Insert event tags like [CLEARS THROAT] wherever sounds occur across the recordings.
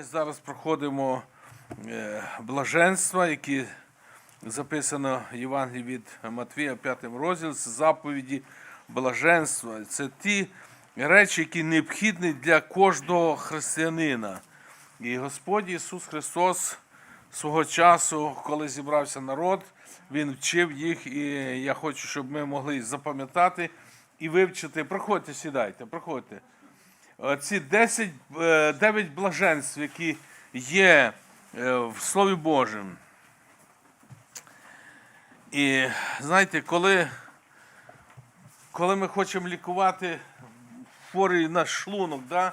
Ми зараз проходимо е, блаженства, які записано в Євангелії від Матвія, 5 розділ, це заповіді блаженства. Це ті речі, які необхідні для кожного християнина. І Господь Ісус Христос свого часу, коли зібрався народ, Він вчив їх, і я хочу, щоб ми могли запам'ятати і вивчити. Проходьте, сідайте, проходьте. Ці 10, е, 9 блаженств, які є е, в Слові Божому. І знаєте, коли, коли ми хочемо лікувати хворий наш шлунок, да,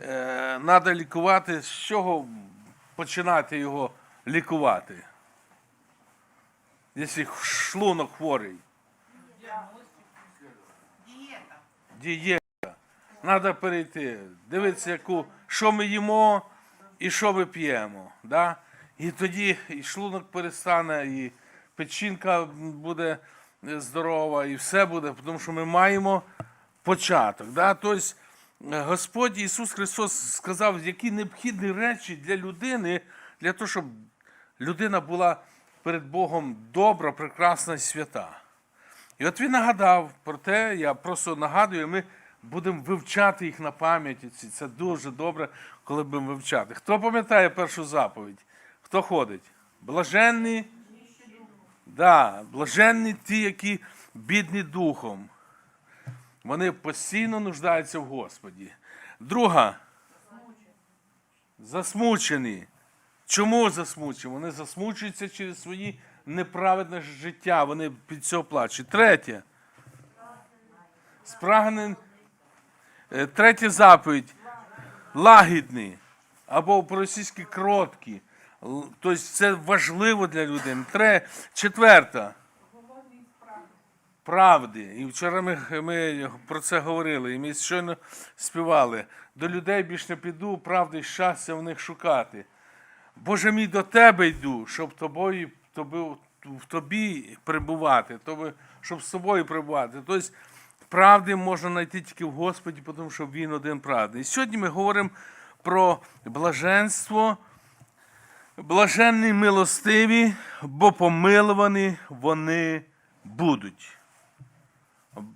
е, треба лікувати, з чого починати його лікувати? Якщо шлунок хворий. Дієта. Дієта. Треба перейти, дивитися, яку, що ми їмо і що ми п'ємо. Да? І тоді і шлунок перестане, і печінка буде здорова, і все буде, тому що ми маємо початок. Да? Тобто Господь Ісус Христос сказав, які необхідні речі для людини, для того, щоб людина була перед Богом добра, прекрасна і свята. І от він нагадав про те, я просто нагадую, ми будемо вивчати їх на пам'яті. Це дуже добре, коли будемо вивчати. Хто пам'ятає першу заповідь? Хто ходить? Блаженні? Да, блаженні ті, які бідні духом. Вони постійно нуждаються в Господі. Друга. Засмучені. Чому засмучені? Вони засмучуються через свої неправедне життя. Вони під цього плачуть. Третє. Спрагнен. Е, Третя заповідь. Лагідні. Або по-російськи кроткі. Тобто це важливо для людини. Тре... Четверта. Правди. І вчора ми, ми про це говорили, і ми щойно співали. До людей більш не піду, правди щастя в них шукати. Боже мій, до тебе йду, щоб тобою, тобі, в тобі перебувати, тобі, щоб з тобою перебувати. Тобто правди можна знайти тільки в Господі, тому що Він один правди. І сьогодні ми говоримо про блаженство, блаженні милостиві, бо помилувані вони будуть.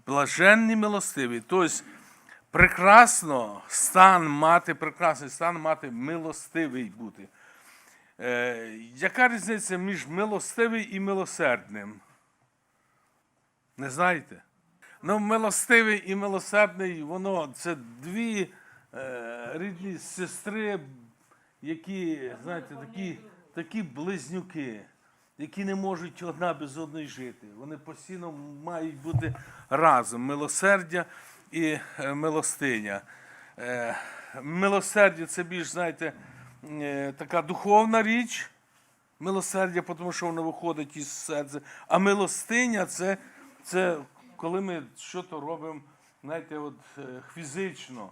Блаженні милостиві. Тобто прекрасно стан мати, прекрасний стан мати милостивий бути. Е, яка різниця між милостивий і милосердним? Не знаєте? Ну, милостивий і милосердний, воно це дві е, рідні сестри, які, знаєте, такі, такі близнюки, які не можуть одна без одної жити. Вони постійно мають бути разом. Милосердя і е, милостиня. Е, милосердя це більш, знаєте, е, така духовна річ. Милосердя, тому що воно виходить із серця. А милостиня це, це коли ми щось робимо, знаєте, от, е, фізично.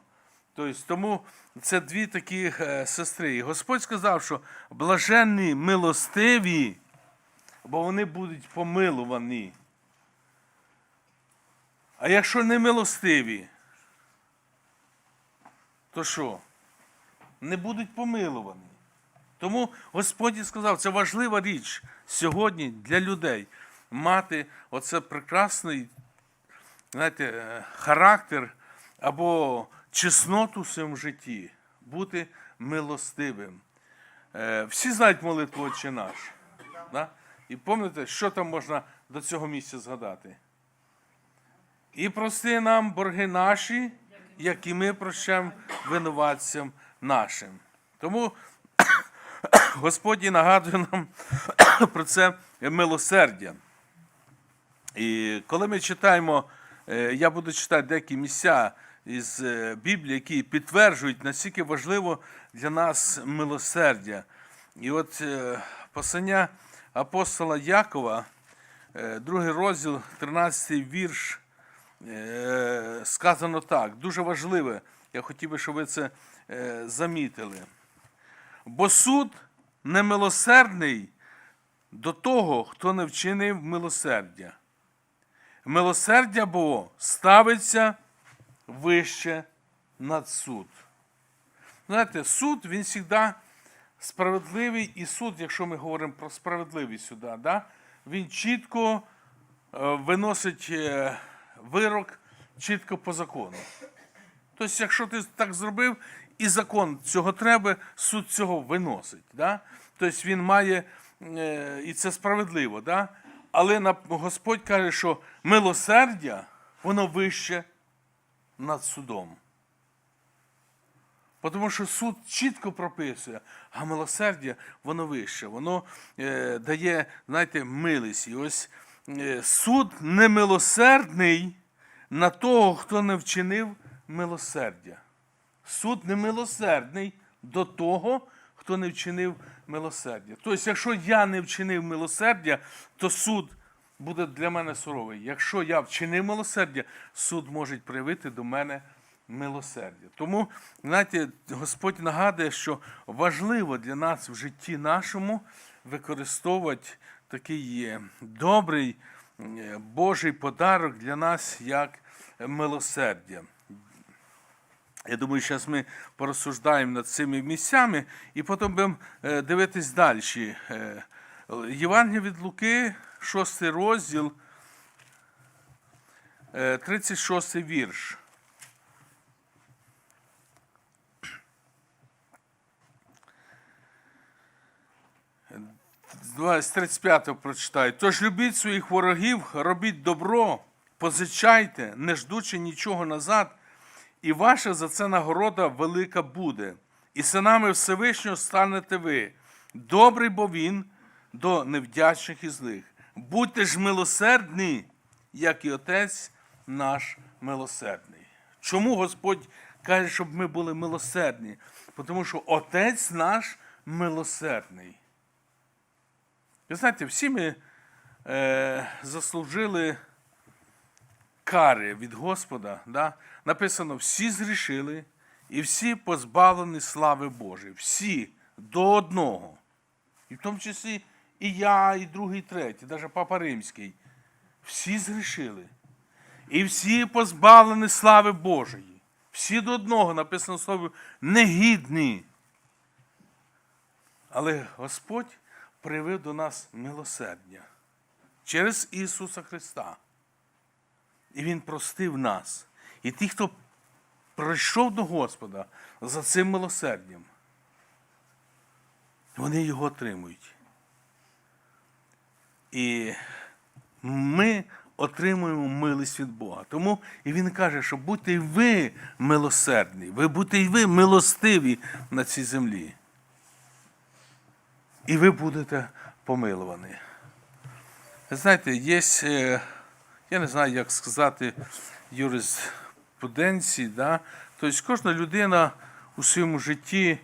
Тобто, тому це дві такі е, сестри. І Господь сказав, що блаженні милостиві, бо вони будуть помилувані. А якщо не милостиві, то що? Не будуть помилувані. Тому Господь сказав, це важлива річ сьогодні для людей мати оце прекрасний знаєте, е, характер або чесноту в своєму житті, бути милостивим. Е, Всі знають молитву Отче наш. Да? І пам'ятаєте, що там можна до цього місця згадати? І прости нам борги наші, як і ми прощаємо винуватцям нашим. Тому [COUGHS] Господь нагадує нам [COUGHS] про це милосердя. І коли ми читаємо, я буду читати деякі місця із е, Біблії, які підтверджують, наскільки важливо для нас милосердя. І от е, послання апостола Якова, е, другий розділ, 13 вірш, е, сказано так, дуже важливе. Я хотів би, щоб ви це е, замітили. Бо суд немилосердний до того, хто не вчинив милосердя. Милосердя бо ставиться вище над суд. Знаєте, суд він завжди справедливий, і суд, якщо ми говоримо про справедливість сюди, да, він чітко е, виносить е, вирок чітко по закону. Тобто, якщо ти так зробив, і закон цього треба, суд цього виносить. Да? Тобто він має, е, і це справедливо. Да? Але Господь каже, що милосердя, воно вище над судом. Тому що суд чітко прописує, а милосердя воно вище, воно е, дає, знаєте, милість. І ось е, суд немилосердний на того, хто не вчинив милосердя. Суд немилосердний до того, хто не вчинив милосердя. Тобто, якщо я не вчинив милосердя, то суд буде для мене суровий. Якщо я вчинив милосердя, суд може проявити до мене милосердя. Тому, знаєте, Господь нагадує, що важливо для нас в житті нашому використовувати такий добрий е, Божий подарок для нас як милосердя. Я думаю, зараз ми порозсуждаємо над цими місцями і потім будемо е, дивитись далі. Е, Євангелія від Луки, 6 розділ, е, 36 вірш. З 35 прочитаю. Тож любіть своїх ворогів, робіть добро, позичайте, не ждучи нічого назад, і ваша за це нагорода велика буде. І синами Всевишнього станете ви. Добрий бо він до невдячних і злих. Будьте ж милосердні, як і Отець наш милосердний. Чому Господь каже, щоб ми були милосердні? Тому що Отець наш милосердний. Ви знаєте, всі ми е, заслужили кари від Господа. Да? Написано, всі згрішили і всі позбавлені слави Божої. Всі до одного. І в тому числі і я, і другий, і третій, навіть Папа Римський. Всі згрішили. І всі позбавлені слави Божої. Всі до одного написано слово негідні. Але Господь проявив до нас милосердя через Ісуса Христа. І Він простив нас. І ті, хто прийшов до Господа за цим милосердям, вони його отримують. І ми отримуємо милість від Бога. Тому і Він каже, що будьте й ви милосердні, ви будьте й ви милостиві на цій землі. І ви будете помилувані. Знаєте, є, е, я не знаю, як сказати, юриспруденції, да? тобто кожна людина у своєму житті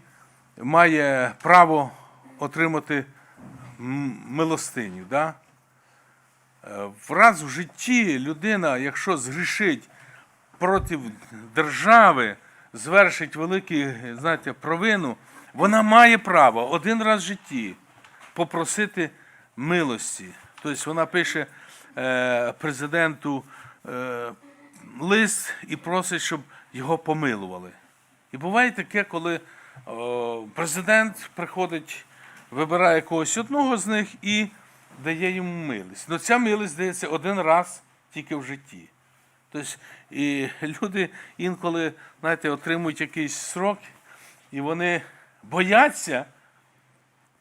має право отримати милостиню. Да? Е, Враз в житті людина, якщо згрішить проти держави, звершить велику знаєте, провину, вона має право один раз в житті попросити милості. Тобто вона пише е, президенту е, лист і просить, щоб його помилували. І буває таке, коли о, президент приходить, вибирає когось одного з них і дає йому милість. Ну ця милість дається один раз тільки в житті. Тобто, і люди інколи, знаєте, отримують якийсь срок, і вони бояться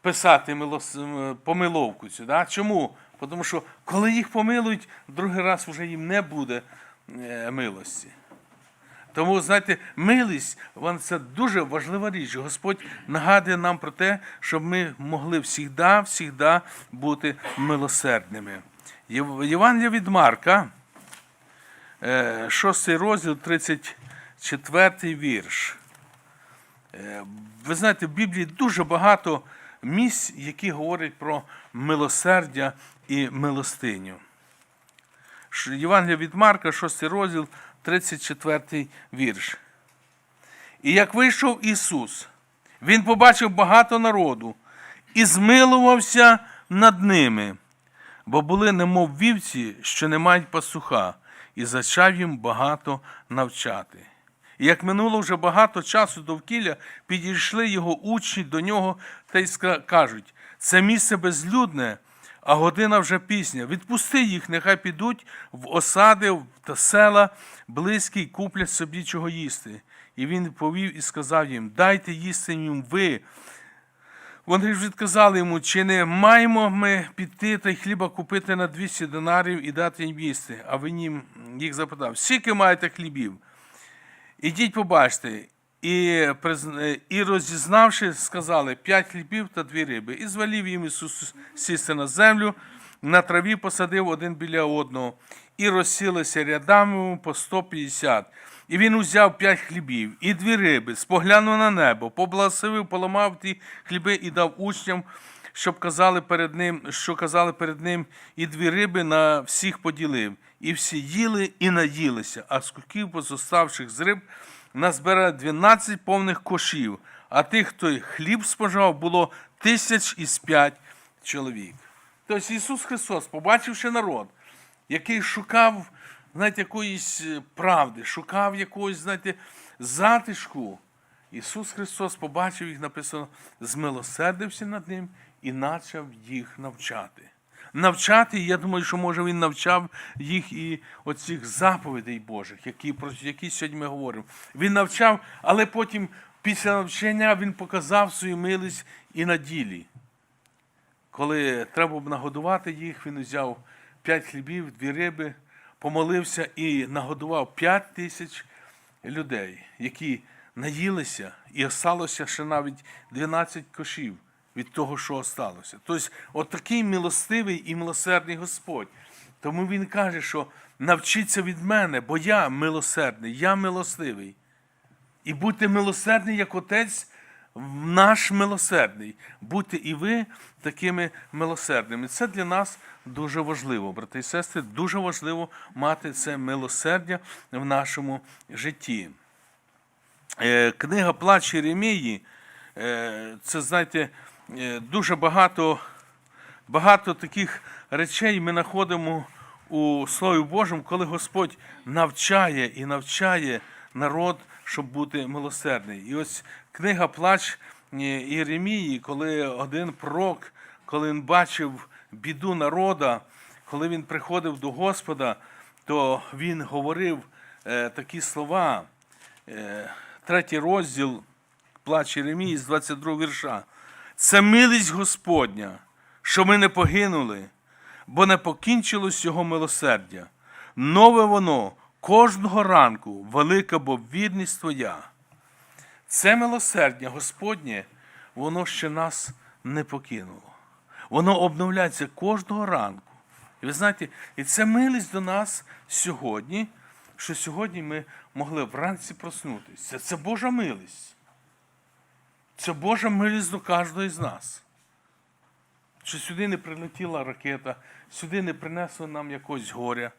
писати милос... помиловку цю. Да? Чому? Тому що коли їх помилують, другий раз вже їм не буде е, милості. Тому, знаєте, милість вона це дуже важлива річ. Господь нагадує нам про те, щоб ми могли завжди, завжди бути милосердними. Єв- Євангелія від Марка, 6 розділ, 34 вірш. Е, Ви знаєте, в Біблії дуже багато місць, які говорять про милосердя і милостиню. Євангелія від Марка, 6 розділ, 34 вірш. І як вийшов Ісус, Він побачив багато народу і змилувався над ними, бо були немов вівці, що не мають пастуха, і зачав їм багато навчати. І як минуло вже багато часу довкілля, підійшли його учні до нього та й кажуть: це місце безлюдне, а година вже пісня. Відпусти їх, нехай підуть в осади та села близькі й куплять собі чого їсти. І він повів і сказав їм: Дайте їсти їм ви. Вони ж відказали йому, чи не маємо ми піти та й хліба купити на 200 динарів і дати їм їсти. А він їм їх запитав: скільки маєте хлібів? Ідіть побачте. І, і розізнавши, сказали п'ять хлібів та дві риби. І звелів їм Ісус сісти на землю, на траві посадив один біля одного, і розсілися рядами по 150. І він узяв п'ять хлібів і дві риби, споглянув на небо, поблагословив, поламав ті хліби і дав учням, щоб казали перед ним, що казали перед ним, і дві риби на всіх поділив. І всі їли і наїлися, а скуків позоставших з риб назбирали 12 повних кошів, а тих, хто хліб спожав, було тисяч із п'ять чоловік. Тобто Ісус Христос, побачивши народ, який шукав, знаєте, якоїсь е, правди, шукав якогось, знаєте, затишку, Ісус Христос побачив їх, написано, змилосердився над ним і почав їх навчати. Навчати, я думаю, що може він навчав їх і оцих заповідей Божих, які, про які сьогодні ми говоримо. Він навчав, але потім, після навчання, він показав свою милість і на ділі. Коли треба було нагодувати їх, він взяв п'ять хлібів, дві риби, помолився і нагодував п'ять тисяч людей, які наїлися, і осталося ще навіть 12 кошів від того, що осталося. Тобто, от такий милостивий і милосердний Господь. Тому він каже, що навчіться від мене, бо я милосердний, я милостивий. І будьте милосердні, як Отець наш милосердний. Будьте і ви такими милосердними. Це для нас дуже важливо, брати і сестри. Дуже важливо мати це милосердя в нашому житті. Е, Книга Плач Єремії, е, це, знаєте, дуже багато, багато таких речей ми знаходимо у Слові Божому, коли Господь навчає і навчає народ, щоб бути милосердний. І ось книга Плач е, Єремії, коли один пророк, коли він бачив біду народа, коли він приходив до Господа, то він говорив е, такі слова. Е, третій розділ Плач Єремії з 22 вірша. Це милість Господня, що ми не погинули, бо не покінчилось його милосердя. Нове воно кожного ранку, велика бо вірність Твоя. Це милосердя Господнє, воно ще нас не покинуло. Воно обновляється кожного ранку. І ви знаєте, і це милість до нас сьогодні, що сьогодні ми могли вранці проснутися. Це Божа милість. Це Божа милість до кожного з нас. Що сюди не прилетіла ракета, сюди не принесло нам якогось горя.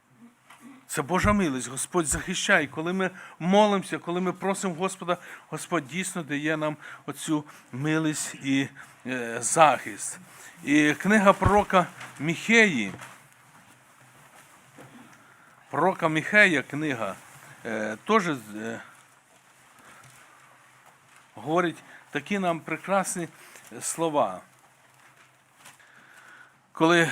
Це Божа милість, Господь захищає. Коли ми молимося, коли ми просимо Господа, Господь дійсно дає нам оцю милість і е, захист. І книга пророка Міхеї, пророка Міхея книга, е, теж е, говорить такі нам прекрасні слова. Коли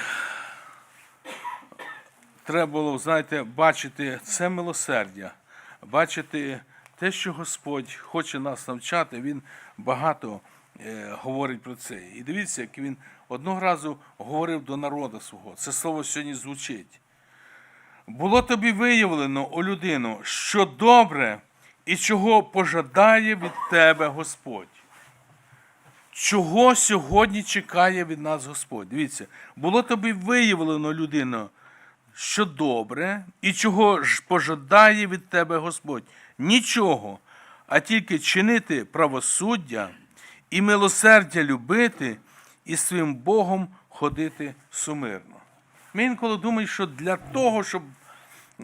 треба було, знаєте, бачити це милосердя, бачити те, що Господь хоче нас навчати, Він багато е, говорить про це. І дивіться, як він одного разу говорив до народу свого. Це слово сьогодні звучить. Було тобі виявлено, о людину, що добре і чого пожадає від тебе Господь. Чого сьогодні чекає від нас Господь? Дивіться, було тобі виявлено, людино, що добре, і чого ж пожадає від тебе Господь? Нічого, а тільки чинити правосуддя і милосердя любити, і своїм Богом ходити сумирно. Ми інколи думаємо, що для того, щоб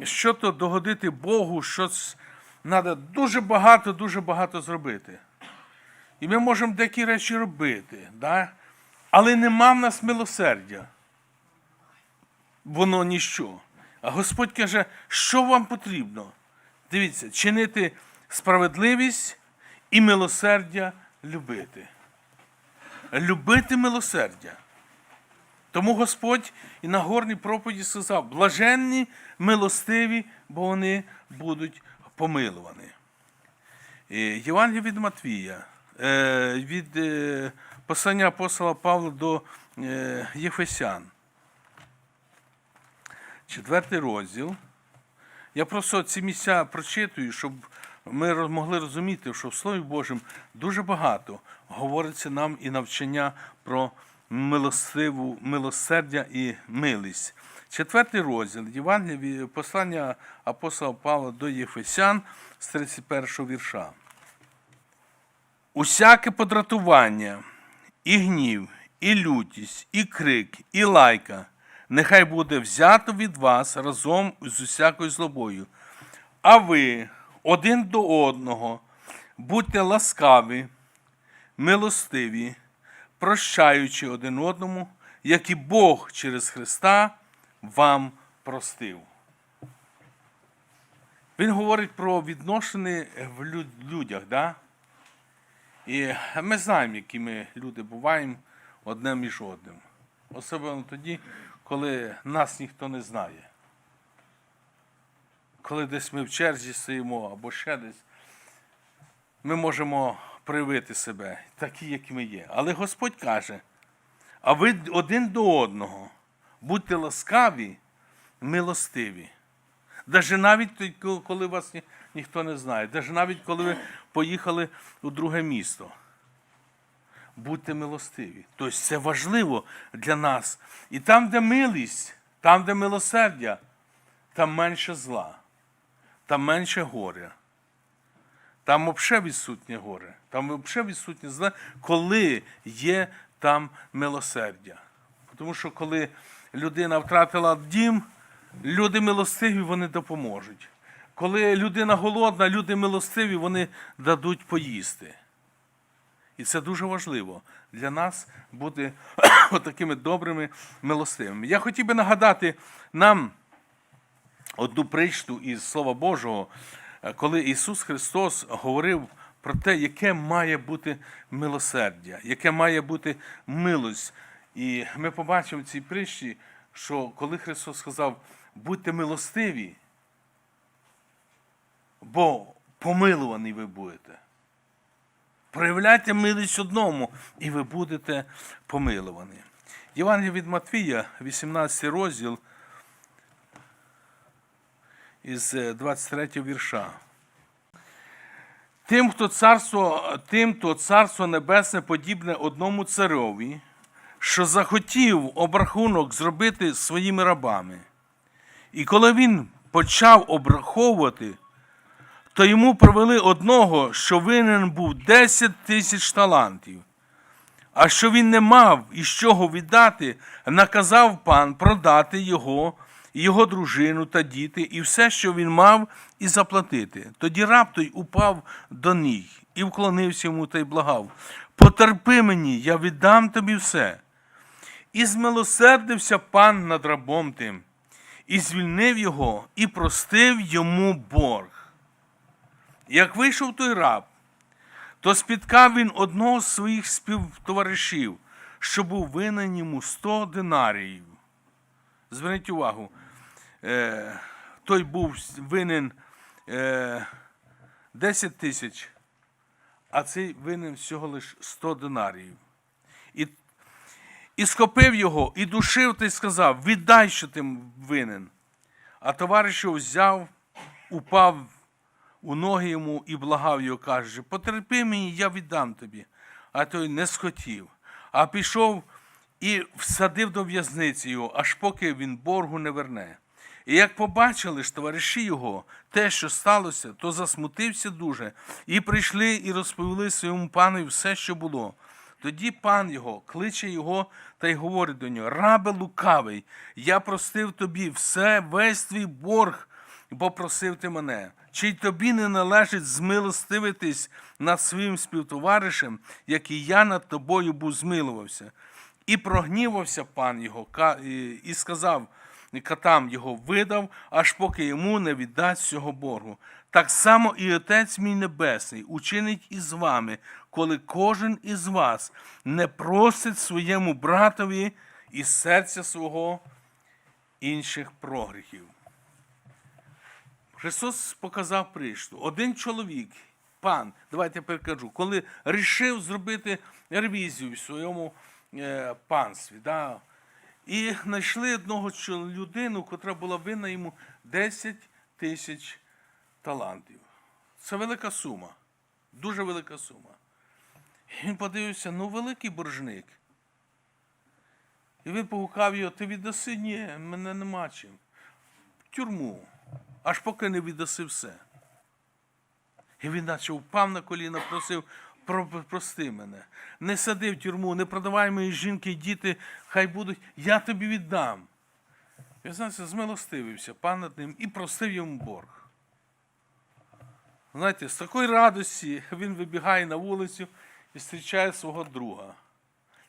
що то догодити Богу, щось треба дуже багато, дуже багато зробити. І ми можемо деякі речі робити, да? але нема в нас милосердя. Воно ніщо. А Господь каже, що вам потрібно? Дивіться, чинити справедливість і милосердя любити. Любити милосердя. Тому Господь і на горній проповіді сказав: блаженні, милостиві, бо вони будуть помилувані. Євангелія від Матвія, від е, послання апостола Павла до е, Єфесян. Четвертий розділ. Я просто ці місця прочитую, щоб ми могли розуміти, що в Слові Божому дуже багато говориться нам і навчання про милостиву, милосердя і милість. Четвертий розділ Євангелія, послання апостола Павла до Єфесян з 31 вірша. Усяке подратування, і гнів, і лютість, і крик, і лайка нехай буде взято від вас разом з усякою злобою. А ви один до одного будьте ласкаві, милостиві, прощаючи один одному, як і Бог через Христа вам простив. Він говорить про відношення в людях. Да? І ми знаємо, які ми люди буваємо одне між одним. Особливо тоді, коли нас ніхто не знає. Коли десь ми в черзі стоїмо або ще десь, ми можемо проявити себе, такі, які ми є. Але Господь каже: а ви один до одного будьте ласкаві, милостиві. Даже навіть коли вас ні- ніхто не знає, даже навіть коли ви поїхали у друге місто. Будьте милостиві. Тобто це важливо для нас. І там, де милість, там, де милосердя, там менше зла, там менше горя. Там взагалі відсутнє горе, там взагалі відсутнє зле, коли є там милосердя. Тому що коли людина втратила дім, люди милостиві вони допоможуть. Коли людина голодна, люди милостиві вони дадуть поїсти. І це дуже важливо для нас бути [COUGHS] такими добрими, милостивими. Я хотів би нагадати нам одну притчу із Слова Божого, коли Ісус Христос говорив про те, яке має бути милосердя, яке має бути милость. І ми побачимо в цій притчі, що коли Христос сказав, будьте милостиві, бо помилувані ви будете. Проявляйте милість одному, і ви будете помилувані. Євангелія від Матвія, 18 розділ, із е, 23 вірша. Тим, хто царство, тим, хто царство небесне подібне одному цареві, що захотів обрахунок зробити своїми рабами. І коли він почав обраховувати, то йому провели одного, що винен був 10 тисяч талантів. А що він не мав із чого віддати, наказав пан продати його, його дружину та діти, і все, що він мав, і заплатити. Тоді раб упав до ніг і вклонився йому та й благав. Потерпи мені, я віддам тобі все. І змилосердився пан над рабом тим, і звільнив його, і простив йому борг. Як вийшов той раб, то спіткав він одного з своїх співтоваришів, що був винен йому 100 динаріїв. Зверніть увагу, е, той був винен е, 10 тисяч, а цей винен всього лише 100 динаріїв. І, схопив його, і душив та й сказав: віддай, що ти винен. А товариш його взяв, упав у ноги йому і благав його, каже, потерпи мені, я віддам тобі. А той не схотів, а пішов і всадив до в'язниці його, аж поки він боргу не верне. І як побачили ж товариші його те, що сталося, то засмутився дуже, і прийшли і розповіли своєму панові все, що було. Тоді пан його кличе його та й говорить до нього: Рабе лукавий, я простив тобі все, весь твій борг, бо просив ти мене. Чи й тобі не належить змилостивитись над своїм співтоваришем, як і я над тобою був змилувався? І прогнівався пан його і- сказав: катам його видав, аж поки йому не віддасть цього боргу. Так само і Отець мій Небесний учинить із вами, коли кожен із вас не просить своєму братові із серця свого інших прогріхів. Христос показав прийшлу. Один чоловік, пан, давайте перекажу, коли рішив зробити ревізію в своєму е, панстві, да, і знайшли одного людину, котра була винна йому 10 тисяч талантів. Це велика сума, дуже велика сума. Він подивився, ну великий боржник. І він погукав його, ти віддаси? Ні, мене нема чим. В тюрму, аж поки не віддаси все. І він наче впав на коліна, просив, прости мене. Не сади в тюрму, не продавай мої жінки діти, хай будуть, я тобі віддам. І знаєте, змилостивився пан над ним і простив йому борг. Знаєте, з такої радості він вибігає на вулицю і зустрічає свого друга.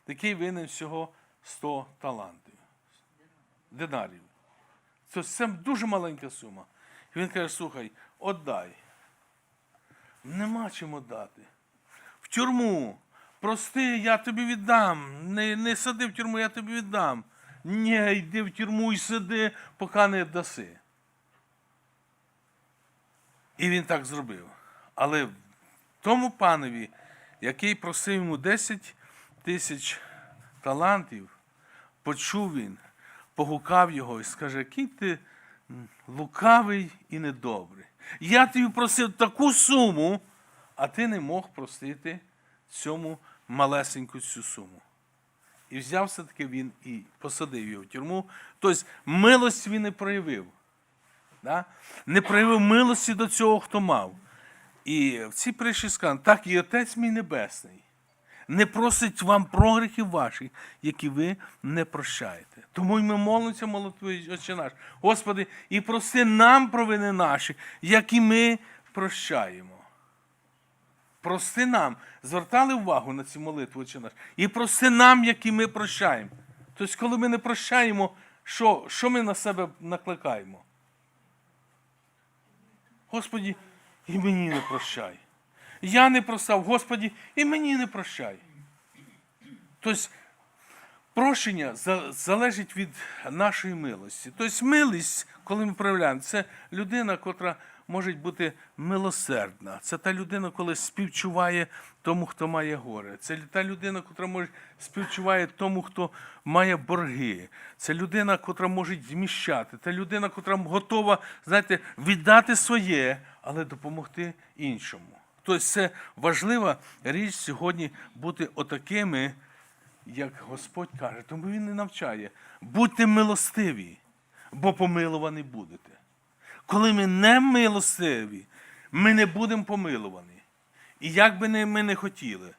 Такий винен всього 100 талантів. Динарів. Це, це дуже маленька сума. І він каже: слухай, отдай. Нема чим отдати. В тюрму. Прости, я тобі віддам. Не, не сади в тюрму, я тобі віддам. Ні, йди в тюрму і сиди, поки не даси. І він так зробив. Але тому панові, який просив йому 10 тисяч талантів, почув він, погукав його і скаже, який ти лукавий і недобрий. Я тобі просив таку суму, а ти не мог простити цьому малесеньку цю суму. І взяв все-таки він і посадив його в тюрму. Тобто милость він не проявив. Да? Не проявив милості до цього, хто мав. І в цій притчі сказано, так і Отець мій Небесний не просить вам прогріхів ваших, які ви не прощаєте. Тому й ми молимося молитвою Отче наш. Господи, і прости нам провини наші, як і ми прощаємо. Прости нам. Звертали увагу на цю молитву Отче наш. І прости нам, як і ми прощаємо. Тобто, коли ми не прощаємо, що, що ми на себе накликаємо? Господі, і мені не прощай. Я не просав, Господі, і мені не прощай. Тобто, прощення залежить від нашої милості. Тобто, милість, коли ми проявляємо, це людина, котра може бути милосердна. Це та людина, коли співчуває тому, хто має горе. Це та людина, котра може співчуває тому, хто має борги. Це людина, котра може зміщати. Це людина, котра готова, знаєте, віддати своє, але допомогти іншому. Тобто це важлива річ сьогодні бути отакими, як Господь каже. Тому Він не навчає. Будьте милостиві, бо помилувані будете. Коли ми не милостиві, ми не будемо помилувані. І як би ми не хотіли,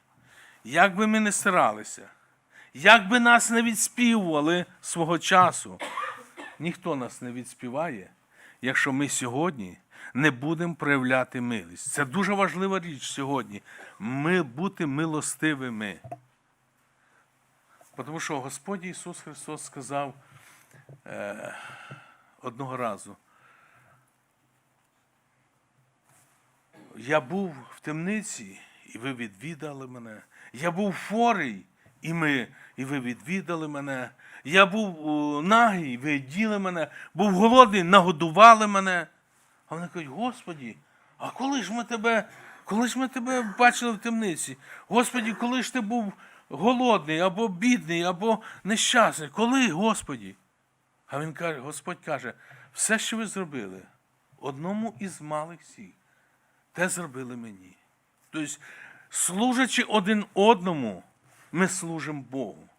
як би ми не старалися, як би нас не відспівували свого часу, ніхто нас не відспіває, якщо ми сьогодні не будемо проявляти милість. Це дуже важлива річ сьогодні. Ми бути милостивими. Тому що Господь Ісус Христос сказав е, одного разу. Я був в темниці, і ви відвідали мене. Я був хворий, і, ми, і ви відвідали мене. Я був нагий, ви діли мене, був голодний, нагодували мене. А вони кажуть, Господі, а коли ж ми тебе, коли ж ми тебе бачили в темниці? Господі, коли ж ти був голодний, або бідний, або нещасний? Коли, Господі? А він каже, Господь каже, все, що ви зробили, одному із малих всіх, те зробили мені. Тобто, служачи один одному, ми служимо Богу.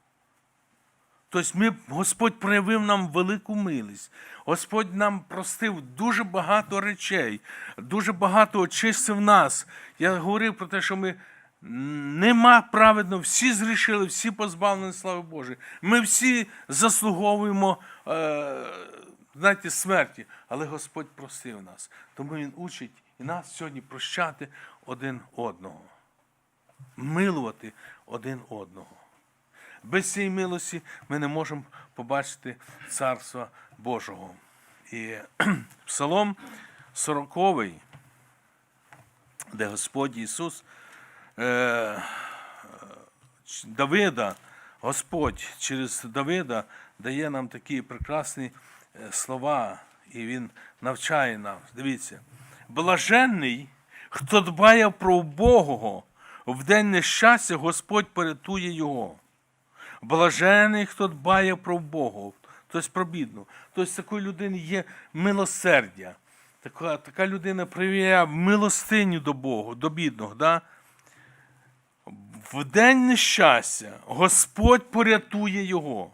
Тобто ми, Господь проявив нам велику милість. Господь нам простив дуже багато речей, дуже багато очистив нас. Я говорив про те, що ми нема праведно, всі зрішили, всі позбавлені слави Божої. Ми всі заслуговуємо е, знаєте, смерті, але Господь простив нас. Тому Він учить і нас сьогодні прощати один одного, милувати один одного. Без цієї милості ми не можемо побачити Царства Божого. І [CLEARS THROAT] Псалом 40, де Господь Ісус е, Давида, Господь через Давида дає нам такі прекрасні е, слова, і Він навчає нас. Дивіться, блаженний, хто дбає про убогого, в день нещастя Господь порятує його. Блажений, хто дбає про Бога, тобто про бідну. Тобто такої людини є милосердя. Така, така людина проявляє милостиню до Бога, до бідного. Да? В день нещастя Господь порятує його.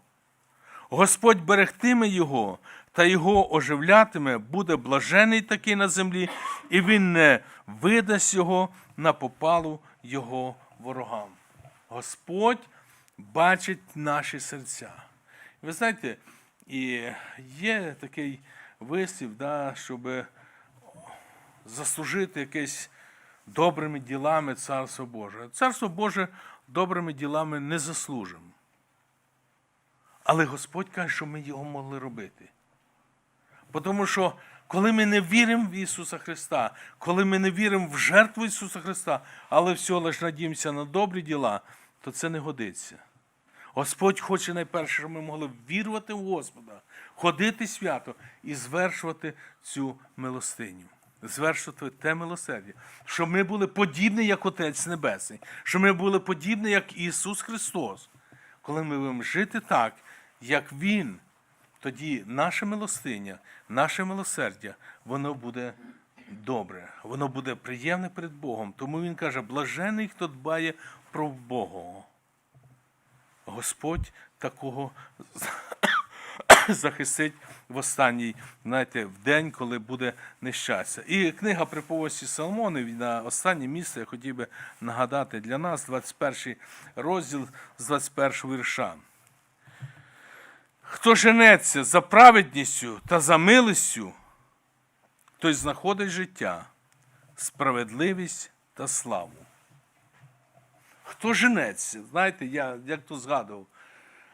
Господь берегтиме його та його оживлятиме, буде блажений такий на землі, і він не видасть його на попалу його ворогам. Господь бачить наші серця. Ви знаєте, і є такий вислів, да, щоб заслужити якесь добрими ділами Царство Боже. Царство Боже добрими ділами не заслужимо. Але Господь каже, що ми його могли робити. Тому що коли ми не віримо в Ісуса Христа, коли ми не віримо в жертву Ісуса Христа, але всього лише надіємося на добрі діла, то це не годиться. Господь хоче найперше, щоб ми могли вірувати в Господа, ходити свято і звершувати цю милостиню, звершувати те милосердя, щоб ми були подібні, як Отець Небесний, щоб ми були подібні, як Ісус Христос. Коли ми будемо жити так, як Він, тоді наше милостиня, наше милосердя, воно буде добре, воно буде приємне перед Богом. Тому Він каже, блажений, хто дбає про Бога. Господь такого [COUGHS] захистить в останній, знаєте, в день, коли буде нещастя. І книга приповісті Соломонів на останнє місце я хотів би нагадати для нас 21 розділ з 21 вірша. Хто женеться за праведністю та за милістю, той знаходить життя, справедливість та славу. Хто женеться, знаєте, я як то згадував,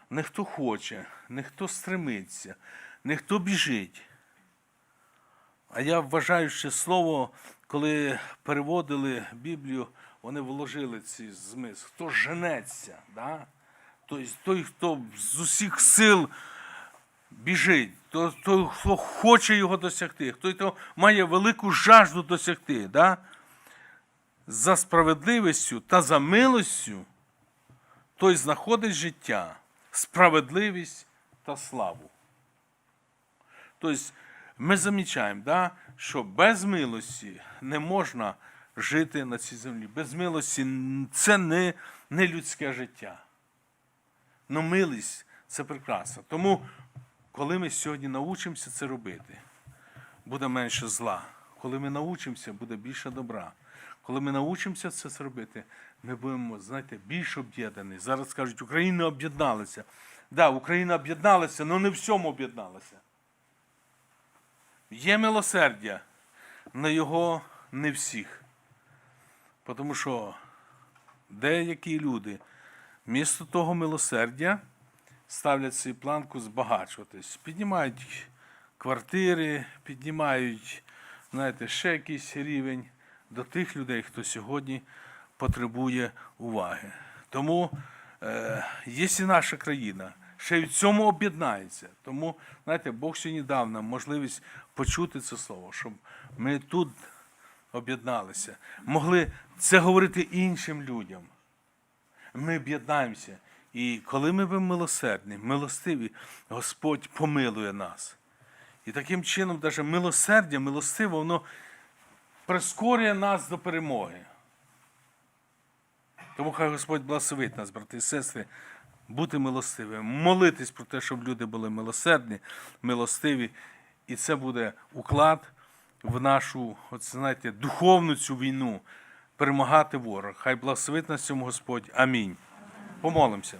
не хто хоче, не хто стремиться, не хто біжить. А я вважаю, що слово, коли переводили Біблію, вони вложили ці змис. Хто женеться, да? Тобто той, хто з усіх сил біжить, той, хто хоче його досягти, хто має велику жажду досягти. Да? за справедливістю та за милостю, той знаходить життя, справедливість та славу. Тобто ми замічаємо, да, що без милості не можна жити на цій землі. Без милості це не, не людське життя. Но милість це прекрасно. Тому, коли ми сьогодні навчимося це робити, буде менше зла. Коли ми навчимося, буде більше добра. Коли ми навчимося це зробити, ми будемо, знаєте, більш об'єднані. Зараз кажуть, Україна об'єдналася. Так, да, Україна об'єдналася, але не всьому об'єдналася. Є милосердя, але його не всіх. Тому що деякі люди вмісто того милосердя ставлять собі планку збагачуватись, піднімають квартири, піднімають, знаєте, ще якийсь рівень до тих людей, хто сьогодні потребує уваги. Тому, е, якщо наша країна ще й в цьому об'єднається, тому, знаєте, Бог сьогодні дав нам можливість почути це слово, щоб ми тут об'єдналися, могли це говорити іншим людям. Ми об'єднаємося. І коли ми будемо милосердні, милостиві, Господь помилує нас. І таким чином, навіть милосердя, милостиво, воно прискорює нас до перемоги. Тому хай Господь благословить нас, брати і сестри, бути милостивими, молитись про те, щоб люди були милосердні, милостиві. І це буде уклад в нашу, от, знаєте, духовну цю війну, перемагати ворог. Хай благословить нас цьому Господь. Амінь. Помолимося.